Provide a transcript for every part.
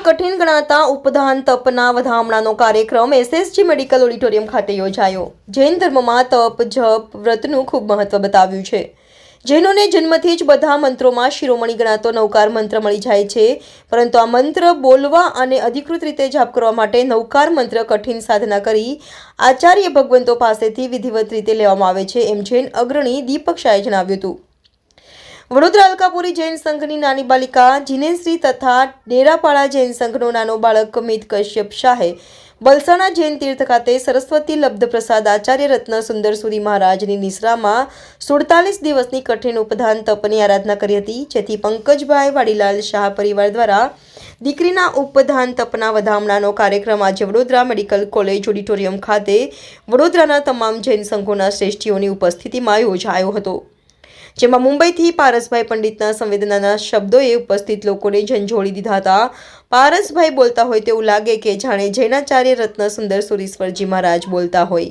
કઠિન ગણાતા ઉપદાન તપના વધામણાનો કાર્યક્રમ એસએસજી મેડિકલ ઓડિટોરિયમ ખાતે યોજાયો. જૈન ધર્મમાં તપ, જપ, વ્રતનું ખૂબ મહત્વ બતાવ્યું છે. જૈનોને જન્મથી જ બધા મંત્રોમાં શિરોમણી ગણાતો નવકાર મંત્ર મળી જાય છે. પરંતુ આ મંત્ર બોલવા અને અધિકૃત રીતે જાપ કરવા માટે નવકાર મંત્ર કઠિન સાધના કરી આચાર્ય ભગવંતો પાસેથી વિધિવત રીતે લેવામાં આવે છે, એમ જૈન અગ્રણી દીપક શાહે જણાવ્યું હતું. વડોદરા અલકાપુરી જૈન સંઘની નાની બાલિકા જીનેશ્રી તથા ડેરાપાડા જૈન સંઘનો નાનો બાળક મિત કશ્યપ શાહે બલસાણા જૈન તીર્થ ખાતે સરસ્વતી લબ્ધ પ્રસાદ આચાર્ય રત્ન સુંદર સુરી મહારાજની નિશ્રામાં સુડતાલીસ દિવસની કઠિન ઉપધાન તપની આરાધના કરી હતી, જેથી પંકજભાઈ વાડીલાલ શાહ પરિવાર દ્વારા દીકરીના ઉપધાન તપના વધામણાનો કાર્યક્રમ આજે વડોદરા મેડિકલ કોલેજ ઓડિટોરિયમ ખાતે વડોદરાના તમામ જૈન સંઘોના શ્રેષ્ઠીઓની ઉપસ્થિતિમાં યોજાયો હતો. જેમાં મુંબઈથી પારસભાઈ પંડિતના સંવેદનાના શબ્દોએ ઉપસ્થિત લોકોને ઝંઝોળી દીધા હતા. પારસભાઈ બોલતા હોય તેવું લાગે કે જાણે જૈનાચાર્ય રત્ન સુંદર સુરીશ્વરજી મહારાજ બોલતા હોય.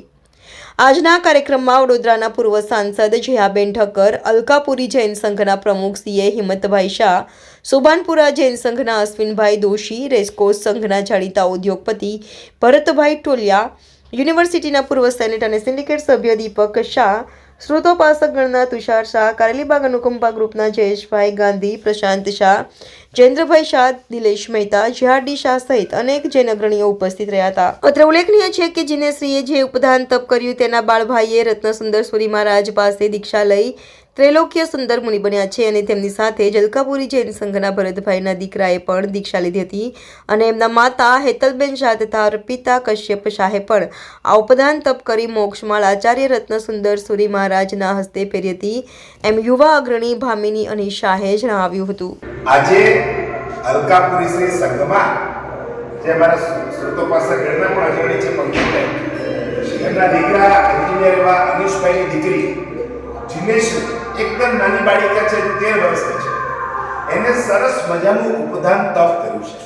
આજના કાર્યક્રમમાં વડોદરાના પૂર્વ સાંસદ જયાબેન ઠક્કર, અલકાપુરી જૈન સંઘના પ્રમુખ સીએ હિંમતભાઈ શાહ, સુભાનપુરા જૈન સંઘના અશ્વિનભાઈ દોશી રેસકોસ સંઘના જાણીતા ઉદ્યોગપતિ ભરતભાઈ ટોલિયા, યુનિવર્સિટીના પૂર્વ સેનેટ અને સિન્ડિકેટ સભ્ય દીપક શાહ શ્રોતોપાસક તુષાર શાહ, કારેલીબાગ અનુકંપા ગ્રુપના જયેશભાઈ ગાંધી, પ્રશાંત શાહ, જયેન્દ્રભાઈ શાહ, દિલેશ મહેતા, જીઆરડી શાહ સહિત અનેક જૈન અગ્રણીઓ ઉપસ્થિત રહ્યા હતા. અત્રે ઉલ્લેખનીય છે કે જીનેશ્રીએ જે ઉપદાન તપ કર્યું તેના બાળભાઈએ રત્નસુંદર સુરી મહારાજ પાસે દીક્ષા લઈ ત્રૈલોક્ય સુંદર મુનિ બન્યા છે અને તેમની સાથે જલકાપુરી જૈન સંઘના ભરતભાઈના દીકરાએ પણ દીક્ષા લીધી હતી અને એમના માતા હેતલબેન શાહ તથા અર્પિતા કશ્યપ શાહે પણ આ ઉપદાન તપ કરી મોક્ષમાળ આચાર્ય રત્ન સુંદર સુરી મહારાજના હસ્તે પહેરી હતી. એમ યુવા અગ્રણી ભામિની અની શાહે જણાવ્યું હતું. આજે અલકાપુરી શ્રી સંઘમાં, જે અમારા શ્રોતોપાસક ગણના પણ અગ્રણી છે પંકજભાઈ, એમના દીકરા એન્જિનિયર એવા અનિશભાઈની દીકરી જીનેશ એકદમ નાની બાળિકા છે તેર વર્ષની છે. એને સરસ મજાનું ઉપધાન તપ કર્યું છે.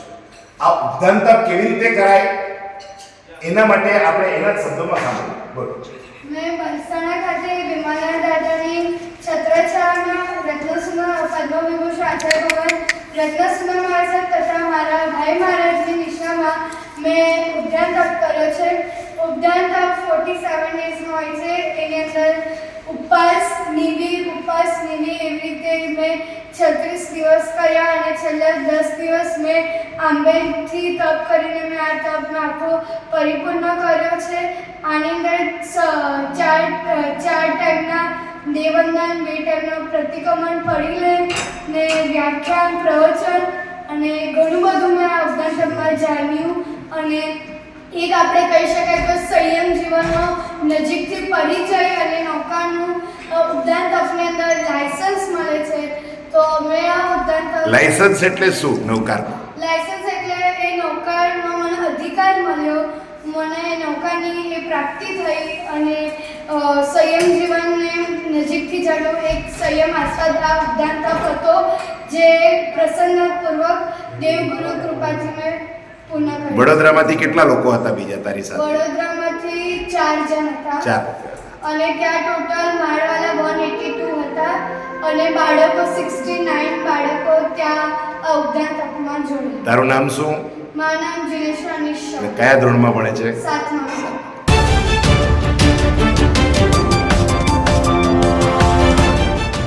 આ ઉપધાન તપ કેવી રીતે કરાય? એના માટે આપણે એના શબ્દોમાં સાંભળ્યું બોલો. મેં બલસાણા ખાતે વિમલા દાદાની છત્રછાયાના રત્નસુના પદ્મવિભૂષણ આચાર્ય ભગવાન રત્નસુના મહારાજ તથા મારા ભાઈ મહારાજની નિશામાં મેં ઉદ્યાન તપ કર્યો છે. ઉદ્યાન તપ ફોર્ટી સેવન ડેઝનો હોય છે. એની અંદર ઉપવાસ નિધિ ઉપવાસ નિધિ એવી રીતે મેં છત્રીસ દિવસ કર્યા અને છેલ્લા દસ દિવસ મેં આંબેથી તપ કરીને મેં આ તપનો આખો પરિપૂર્ણ કર્યો છે. આની અંદર ચાર ચાર ટાઈમના દેવંદન, બે ટાઈમનો પ્રતિક્રમણ પડી લે ને વ્યાખ્યાન, પ્રવચન અને ઘણું બધું મેં તપમાં જાણ્યું અને એક આપણે કહી શકાય તો સંયમ જીવનનો નજીકથી પરિચય અને નૌકાનું ઉદ્યાન તપની અંદર લાયસન્સ મળે છે. તો મેં આ ઉદ્યાન લાયસન્સ એટલે શું? નૌકાર. લાયસન્સ એટલે એ નૌકાનો મને અધિકાર મળ્યો. મને નૌકાની એ પ્રાપ્તિ થઈ અને સંયમ જીવનને નજીકથી જાણો એક સંયમ આસ્વાદ આ ઉદ્યાન તપ હતો જે પ્રસન્નપૂર્વક દેવગુરુ કૃપાથી મેં પૂર્ણ કર્યું. વડોદરામાંથી કેટલા લોકો હતા બીજા તારી સાથે? વડોદરામાંથી ચાર જણ હતા. ચાર. અને ત્યાં ટોટલ મારવાલા વન એટી ટુ અને બાળકો સિક્સટી નાઇન બાળકો ત્યાં ઉદ્યાન તપમાં જોડાયા. તારું નામ શું? મારું નામ જીનેશ્વર નિશ્ચય કયા ધોરણમાં ભણે છે? સાતમા